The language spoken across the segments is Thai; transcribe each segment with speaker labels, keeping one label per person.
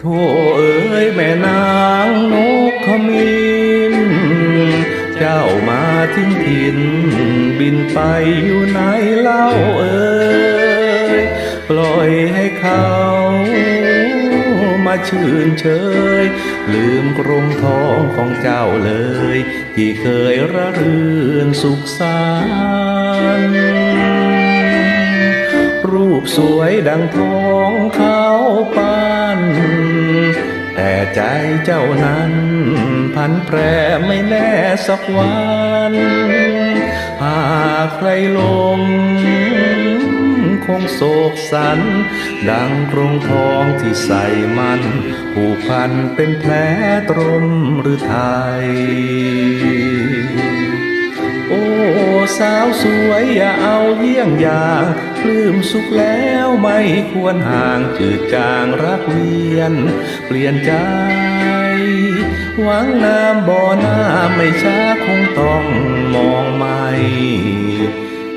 Speaker 1: โทเอ้ยแม่นางนกขมินเจ้ามาทิ้งถิ่น บินไปอยู่ไหนเล่าเอ่ยปล่อยให้เขามาชื่นเชย ลืมกรงทองของเจ้าเลย ที่เคยระรื่นสุขสันต์ สวยดังทองเขาปั้นแต่ใจเจ้านั้นพันแปรไม่แน่สักวันหากใครลงคงโศกสัน ดังกรงทองที่ใส่มันผูกพันเป็นแผลตรมหรือไทย สาวสวยอย่าเอาเยี่ยงอย่างปลื้มสุขแล้วไม่ควรห่างจืดจางรักเวียน เปลี่ยนใจหวังน้ำบ่อหน้าไม่ช้าคงต้องมองใหม่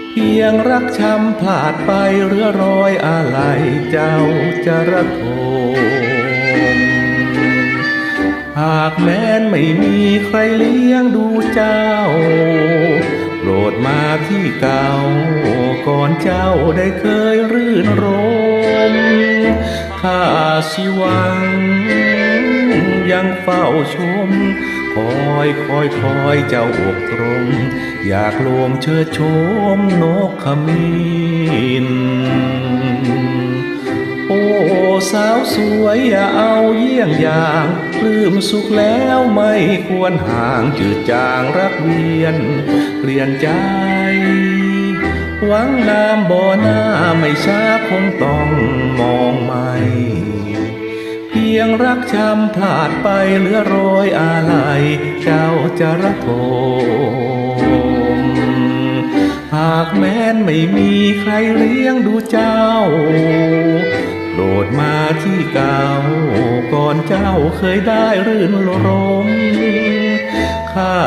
Speaker 1: เพียงรักช้ำพลาดไปเรือรอยอะไรเจ้าจะระทมหากแม้นไม่มีใครเลี้ยงดูเจ้าโปรดมา ที่เก่า ก่อนเจ้าได้เคยรื่นรมข้าสิวัง ยังเฝ้าชม คอยคอยคอยเจ้าอกตรง อยากลวงเชิดชมนกขมิ้น โอ้สาวสวยอย่าเอาเยี่ยงอย่างปลื้มสุขแล้วไม่ควรห่างจืดจางรักเวียนเปลี่ยนใจ หวังน้ำบ่อหน้าไม่ช้าคงต้องมองใหม่เพียงรักช้ำพลาดไปเหลือรอยอะไรเจ้าจะระทมหากแม้นไม่มีใครเลี้ยงดูเจ้า เจ้าเคยได้รื่นรมข้า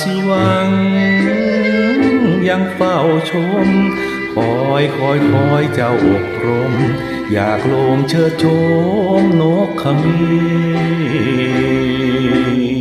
Speaker 1: สิหวัง ยังเฝ้าชม คอยคอยคอยเจ้าอบรม อยากโลงเชิดชมนกขมิ้น